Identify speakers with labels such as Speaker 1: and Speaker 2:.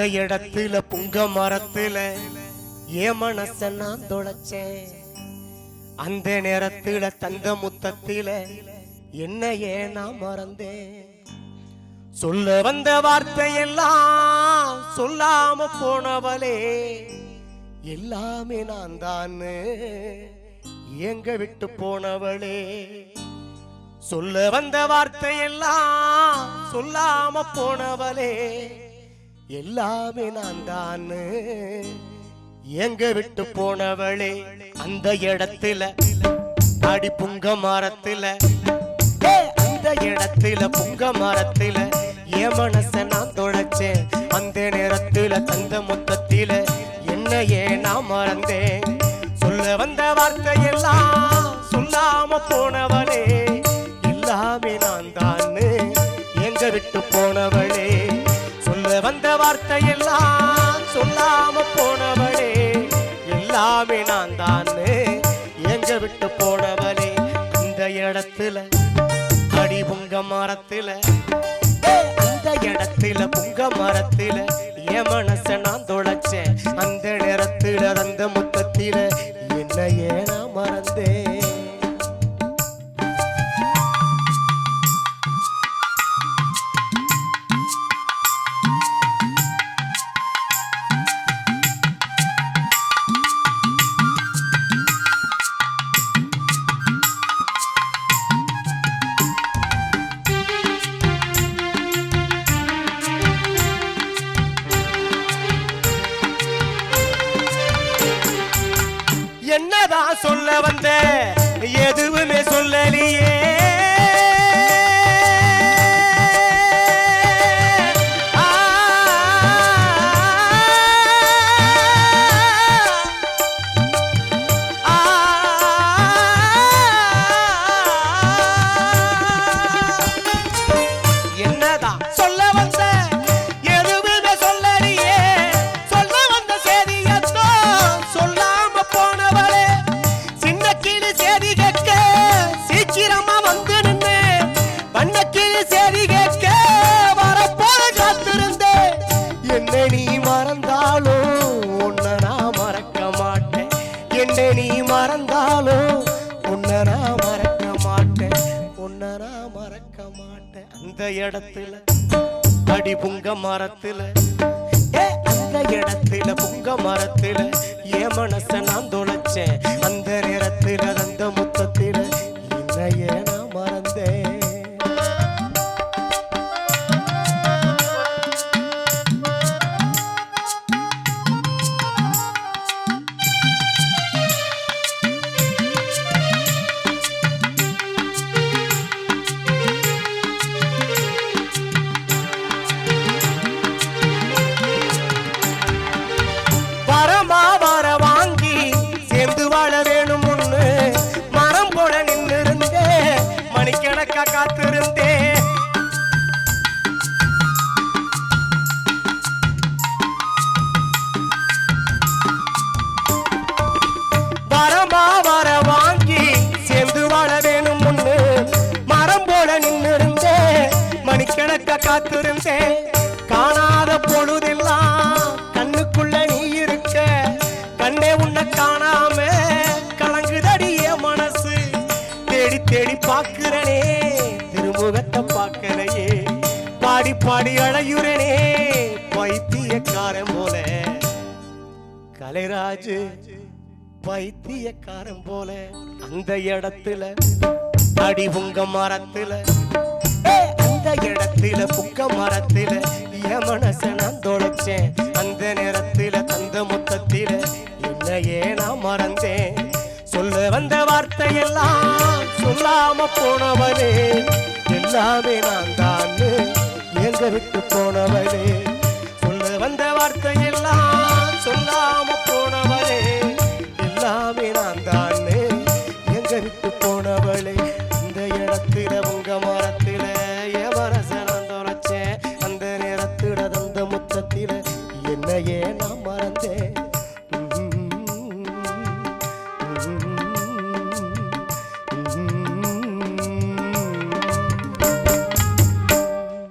Speaker 1: அந்த இடத்துல புங்க மரத்துல ஏ மனச நான் தொலைச்சேன். அந்த நேரத்துல தந்த முத்தத்தில என்ன ஏன் நான் மறந்தேன். சொல்ல வந்த வார்த்தையெல்லாம் சொல்லாம போனவளே எல்லாமே நான் தான் எங்க விட்டு போனவளே. சொல்ல வந்த வார்த்தையெல்லாம் சொல்லாம போனவளே எல்லாமே நான் தான் எங்க விட்டு போனவளே அந்த இடத்துல. அடி புங்க மரத்துல. அந்த இடத்துல புங்க மரத்துல. என் மனச நான் தொலைச்சேன். அந்த நேரத்துல தந்த மொத்தத்தில. என்ன நான் மறந்தேன். சொல்ல வந்த வார்த்தை எல்லாம் சொல்லாம போனவளே எல்லாமே நான் தான் எங்க விட்டு போனவளே சொல்ல வார்த்தையெல்லாம் சொல்லாம போனவளே எல்லாமே நான் தான் எங்க விட்டு போனவளே இந்த இடத்துல அடி புங்க மரத்துல ஏ, அந்த இடத்துல புங்க மரத்துல என் மனச நான் தொலைச்சேன். அந்த நேரத்துல அந்த முத்தத்தில சொல்ல வந்த. எதுவுமே என்னை நீ மறந்தாலும் உன்னை நான் மறக்க மாட்டேன். உன்னை நான் மறக்க மாட்டேன். அந்த இடத்துல அடி புங்க மரத்துல ஏ, அந்த இடத்துல புங்க மரத்துல என் மனச நான் தொலைச்சேன். அந்த நேரத்துல அந்த முத்தத்தில இன்றைய மணிக்கணக்க காத்திருந்தே. காணாத பொழுதெல்லாம் கண்ணுக்குள்ள நீ இருக்க கண்ணே உன்னை காணாம கலங்குதடிய மனசு. தேடி தேடி பாக்குறனே திருமுகத்தை பார்க்கலையே. பாடி பாடி அழையுறனே பைத்தியக்காரன் போல. கலைராஜு பைத்தியக்காரன் போல. அந்த இடத்துல அடி உங்க மரத்துல. இடத்துல புக்க மரத்தில என் மனச நான் தொலைச்சேன். அந்த நேரத்தில தந்த மொத்தத்தில என்னையே நான் மறந்தேன். சொல்ல வந்த வார்த்தையெல்லாம் சொல்லாம போனவனே எல்லாமே நான் தான். எங்க விட்டு போனவனே சொல்ல வந்த வார்த்தையெல்லாம் சொல்லாம